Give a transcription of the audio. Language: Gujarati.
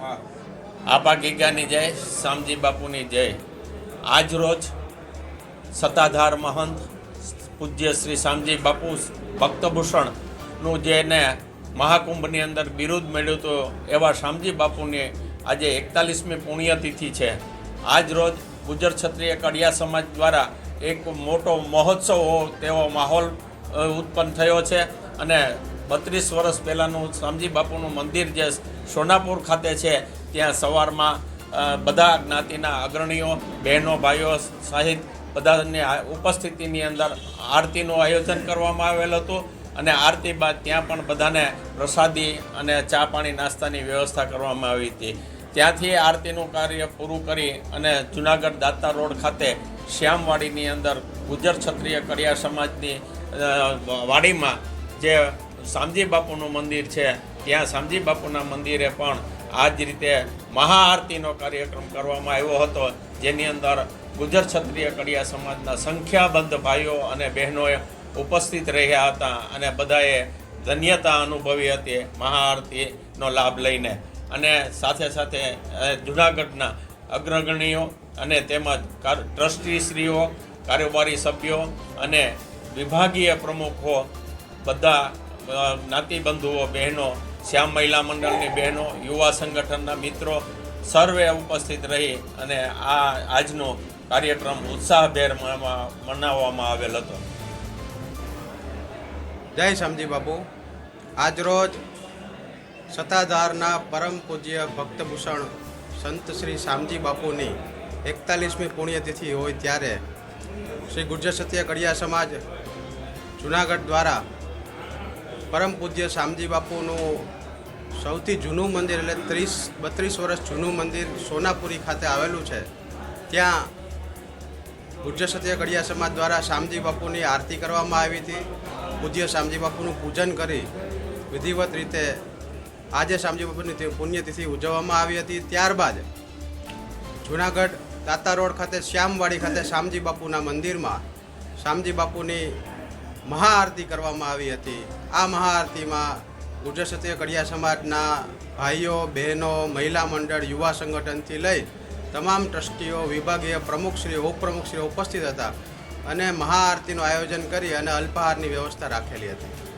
આપા ગીગાની જય, શામજી બાપુની જય. આજ રોજ સત્તાધાર મહંત પૂજ્ય શ્રી શામજી બાપુ ભક્તભૂષણનું જેને મહાકુંભની અંદર બિરુદ મળ્યું હતું, એવા શામજી બાપુની આજે એકતાલીસમી પુણ્યતિથિ છે. આજ રોજ ગુજર ક્ષત્રિય કડિયા સમાજ દ્વારા એક મોટો મહોત્સવ તેવો માહોલ ઉત્પન્ન થયો છે અને બત્રીસ વર્ષ પહેલાંનું શામજી બાપુનું મંદિર જે સોનાપુર ખાતે છે, ત્યાં સવારમાં બધા જ્ઞાતિના અગ્રણીઓ, બહેનો, ભાઈઓ સહિત બધાની ઉપસ્થિતિની અંદર આરતીનું આયોજન કરવામાં આવેલ હતું અને આરતી બાદ ત્યાં પણ બધાને પ્રસાદી અને ચા પાણી નાસ્તાની વ્યવસ્થા કરવામાં આવી હતી. ત્યાંથી આરતીનું કાર્ય પૂરું કરી અને જુનાગઢ દાતા રોડ ખાતે શ્યામવાડીની અંદર ગુજર ક્ષત્રિય કડિયા સમાજની વાડીમાં જે શામજી બાપુનું મંદિર છે. ત્યાં શામજી બાપુના મંદિરે પણ આ જ રીતે મહાઆરતીનો કાર્યક્રમ કરવામાં આવ્યો હતો. જેની અંદર ગુજર ક્ષત્રિય કડિયા સમાજના સંખ્યાબંધ ભાઈઓ અને બહેનોએ ઉપસ્થિત રહ્યા હતા અને બધાએ ધન્યતા અનુભવી હતી મહાઆરતીનો લાભ લઈને. અને સાથે સાથે જૂનાગઢના અગ્રગણીઓ અને તેમજ ટ્રસ્ટીશ્રીઓ, કારોબારી સભ્યો અને વિભાગીય પ્રમુખો બધા અ, બંધુઓ બહેનો શ્યામ મહિલા મંડળની બહેનો યુવા સંગઠનના મિત્રો સર્વે ઉપસ્થિત રહી અને આ આજનો કાર્યક્રમ ઉત્સાહભેર મનાવવામાં આવેલ હતો. જય શામજી બાપુ. આજરોજ સત્તાધારના પરમ પૂજ્ય ભક્તભૂષણ સંત શ્રી શામજી બાપુની એકતાલીસમી પુણ્યતિથિ હોય ત્યારે શ્રી ગુર્જર સત્ય કડિયા સમાજ જુનાગઢ દ્વારા પરમ પૂજ્ય શામજી બાપુનું સૌથી જૂનું મંદિર એટલે ત્રીસ, બત્રીસ વર્ષ જૂનું મંદિર સોનાપુરી ખાતે આવેલું છે. ત્યાં પૂજ્ય સત્ય કડિયા સમાજ દ્વારા શામજી બાપુની આરતી કરવામાં આવી હતી. પૂજ્ય શામજી બાપુનું પૂજન કરી વિધિવત રીતે આજે શામજી બાપુની પુણ્યતિથિ ઉજવવામાં આવી હતી. ત્યારબાદ જુનાગઢ દાતા રોડ ખાતે, શ્યામવાડી ખાતે શામજી બાપુના મંદિરમાં શામજી બાપુની મહાઆરતી કરવામાં આવી હતી. આ મહાઆરતીમાં ગુર્જર ક્ષત્રિય કડિયા સમાજના ભાઈઓ, બહેનો, મહિલા મંડળ, યુવા સંગઠનથી લઈ તમામ ટ્રસ્ટીઓ, વિભાગીય પ્રમુખશ્રીઓ, ઉપપ્રમુખશ્રીઓ ઉપસ્થિત હતા અને મહાઆરતીનું આયોજન કરી અને અલ્પાહારની વ્યવસ્થા રાખેલી હતી.